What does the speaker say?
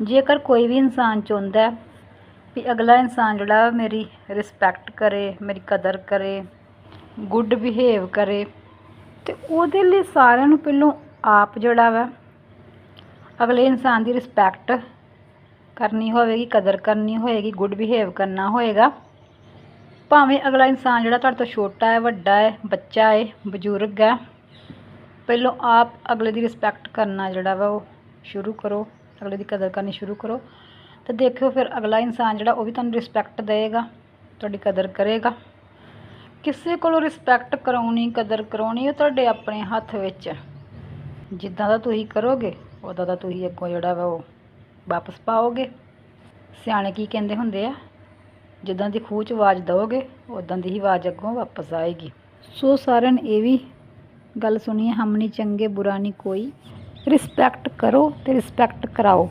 ਜੇਕਰ ਕੋਈ ਵੀ ਇਨਸਾਨ ਚਾਹੁੰਦਾ ਵੀ ਅਗਲਾ ਇਨਸਾਨ ਜਿਹੜਾ ਵਾ ਮੇਰੀ ਰਿਸਪੈਕਟ ਕਰੇ, ਮੇਰੀ ਕਦਰ ਕਰੇ ਗੁੱਡ ਬਿਹੇਵ ਕਰੇ, ਤੇ ਉਹਦੇ ਲਈ ਸਾਰਿਆਂ ਨੂੰ ਪਹਿਲੋਂ ਆਪ ਜਿਹੜਾ ਵਾ ਅਗਲੇ ਇਨਸਾਨ ਦੀ ਰਿਸਪੈਕਟ ਕਰਨੀ ਹੋਵੇਗੀ, ਕਦਰ ਕਰਨੀ ਹੋਏਗੀ ਗੁੱਡ ਬਿਹੇਵ ਕਰਨਾ ਹੋਏਗਾ। ਭਾਵੇਂ ਅਗਲਾ ਇਨਸਾਨ ਜਿਹੜਾ ਤੁਹਾਡੇ ਤੋਂ ਛੋਟਾ ਹੈ, ਵੱਡਾ ਹੈ, ਬੱਚਾ ਹੈ, ਬਜ਼ੁਰਗ ਹੈ, ਪਹਿਲੋਂ ਆਪ ਅਗਲੇ ਦੀ ਰਿਸਪੈਕਟ ਕਰਨਾ ਜਿਹੜਾ ਵਾ ਉਹ ਸ਼ੁਰੂ ਕਰੋ। ਅਗਲੇ ਦੀ ਕਦਰ ਕਰਨੀ ਸ਼ੁਰੂ ਕਰੋ ਤੇ ਦੇਖਿਓ ਫਿਰ ਅਗਲਾ ਇਨਸਾਨ ਜਿਹੜਾ ਉਹ ਵੀ ਤੁਹਾਨੂੰ ਰਿਸਪੈਕਟ ਦੇਵੇਗਾ, ਤੁਹਾਡੀ ਕਦਰ ਕਰੇਗਾ। ਕਿਸੇ ਕੋਲੋਂ ਰਿਸਪੈਕਟ ਕਰਾਉਣੀ, ਕਦਰ ਕਰਾਉਣੀ ਉਹ ਤੁਹਾਡੇ ਆਪਣੇ ਹੱਥ ਵਿੱਚ ਜਿੱਦਾਂ ਦਾ ਤੁਸੀਂ ਕਰੋਗੇ ਉਦਾਂ ਦਾ ਤੁਸੀਂ ਅੱਗੋਂ ਜਿਹੜਾ ਵਾ ਉਹ ਵਾਪਸ ਪਾਓਗੇ। ਸਿਆਣੇ ਕੀ ਕਹਿੰਦੇ ਹੁੰਦੇ ਆ? ਜਿੱਦਾਂ ਦੀ ਖੂਹ 'ਚ ਆਵਾਜ਼ ਦਓਗੇ ਉਦਾਂ ਦੀ ਹੀ ਆਵਾਜ਼ ਅੱਗੋਂ ਵਾਪਸ ਆਏਗੀ। ਸੋ ਸਾਰਿਆਂ ਨੇ ਇਹ ਵੀ ਗੱਲ ਸੁਣੀ ਹੈ, ਹਮ ਨਹੀਂ ਚੰਗੇ, ਬੁਰਾ ਨਹੀਂ ਕੋਈ। ਰਿਸਪੈਕਟ ਕਰੋ ਅਤੇ ਰਿਸਪੈਕਟ ਕਰਾਓ।